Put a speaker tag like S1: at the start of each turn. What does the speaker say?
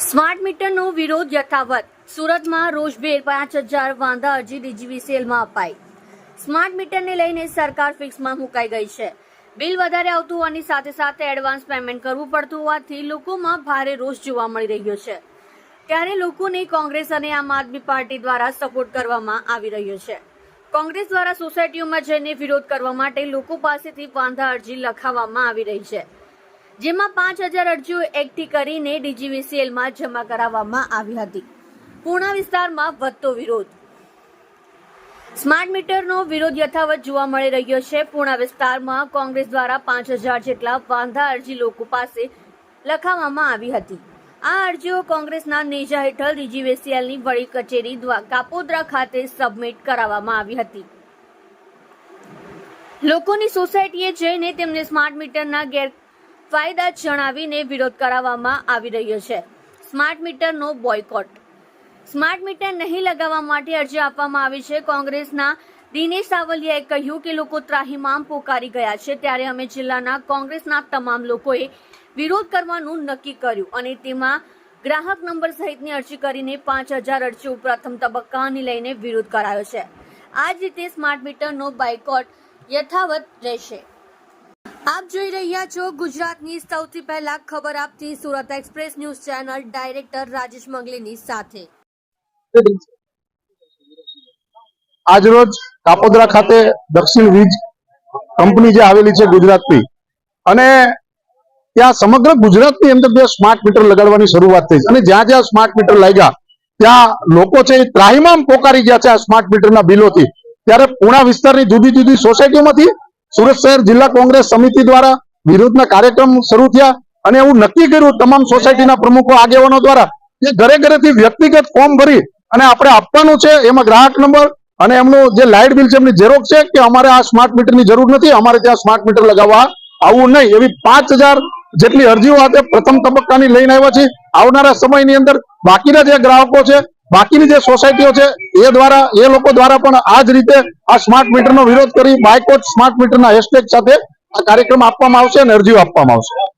S1: Smart મીટરનો વિરોધ યથાવત. સુરતમાં રોષભેર પાંચ હજાર વાંધા અરજી ડીજીવીસીએલમાં અપાઈ. સ્માર્ટ મીટરને લઈને સરકાર ફિક્સમાં મુકાઈ ગઈ છે. બિલ વધારે આવતું હોવાની સાથે સાથે એડવાન્સ પેમેન્ટ કરવું પડતું હોવાથી લોકોમાં ભારે રોષ જોવા મળી રહ્યો છે. ત્યારે લોકોને કોંગ્રેસ અને આમ આદમી પાર્ટી દ્વારા સપોર્ટ કરવામાં આવી રહ્યો છે. કોંગ્રેસ દ્વારા સોસાયટીઓમાં જઈને વિરોધ કરવા માટે લોકો પાસેથી વાંધા અરજી લખાવવામાં આવી રહી છે. જેમાં પાંચ હજાર અરજીઓ એકઠી કરીને ડીજીવીસીએલમાં જમા કરાવવામાં આવી હતી. પૂર્ણા વિસ્તારમાં વધતો વિરોધ. સ્માર્ટ મીટરનો વિરોધ યથાવત જોવા મળી રહ્યો છે. પૂર્ણા વિસ્તારમાં કોંગ્રેસ દ્વારા પાંચ હજાર જેટલા વાંધા અરજી લોકો પાસે લખાવવામાં આવી હતી. આ અરજીઓ કોંગ્રેસના નેજા હેઠળ ડીજીવીસીએલની વડી કચેરી દ્વારા કાપોદ્રા ખાતે સબમિટ કરાવવામાં આવી હતી. લોકોની સોસાયટીએ જઈને તેમને સ્માર્ટ મીટરના ગેરફાયદા જણાવીને વિરોધ કરાવવામાં આવી રહ્યો છે. સ્માર્ટ મીટરનો બોયકોટ. સ્માર્ટ મીટર નહીં લગાવવા માટે અરજી આપવામાં આવી છે. કોંગ્રેસના દિનેશ સાવલિયાએ કહ્યું કે લોકો ત્રાહિમામ પોકારી ગયા છે. ત્યારે અમે જિલ્લાના કોંગ્રેસના તમામ લોકોએ વિરોધ કરવાનું નક્કી કર્યું અને તેમાં ગ્રાહક નંબર સહિતની અરજી કરીને પાંચ હજાર અરજીઓ પ્રથમ તબક્કાની લઈને વિરોધ કરાયો છે. આ જ રીતે સ્માર્ટ મીટરનો બાયકોટ યથાવત રહેશે. આપ જોઈ રહ્યા છો ગુજરાતની સૌથી પહેલા ખબર આપતી Surat express news channel director Rajesh મંગલીની સાથે.
S2: આજરોજ કાપોદરા ખાતે દક્ષિણ વીજ કંપની જે આવેલી છે ગુજરાતની અને ત્યાં સમગ્ર ગુજરાતની અંદર બે સ્માર્ટ મીટર લગાડવાની શરૂઆત થઈ અને જ્યાં જ્યાં સ્માર્ટ મીટર લાગ્યા, ત્યાં લોકો છે એ ત્રાહીમામ પોકારી ગયા છે આ સ્માર્ટ મીટરના બિલોથી. ત્યારે પૂણા વિસ્તારની જુદી જુદી સોસાયટીઓમાંથી સુરત શહેર જિલ્લા કોંગ્રેસ સમિતિ દ્વારા વિરોધના કાર્યક્રમ શરૂ થયા અને એવું નક્કી કર્યું તમામ સોસાયટીના પ્રમુખો આગેવાનો દ્વારા કે ઘરે ઘરેથી વ્યક્તિગત ફોર્મ ભરી અને આપણે આપવાનું છે એમાં ગ્રાહક નંબર અને એમનું જે લાઇટ બિલ છે એમની ઝેરોક્ષ છે કે અમારે આ સ્માર્ટ મીટરની જરૂર નથી, અમારે ત્યાં સ્માર્ટ મીટર લગાવવા આવવું નહીં. એવી પાંચ જેટલી અરજીઓ આજે પ્રથમ તબક્કાની લઈને આવ્યા છે આવનારા સમયની અંદર બાકીના જે ગ્રાહકો છે બાકીની જે સોસાયટીઓ છે, એ દ્વારા, એ લોકો દ્વારા પણ આ જ રીતે આ સ્માર્ટ મીટરનો વિરોધ કરી બાયકોટ સ્માર્ટ મીટરના હેશટેગ સાથે આ કાર્યક્રમ આપવામાં આવશે અને અરજીઓ આપવામાં આવશે.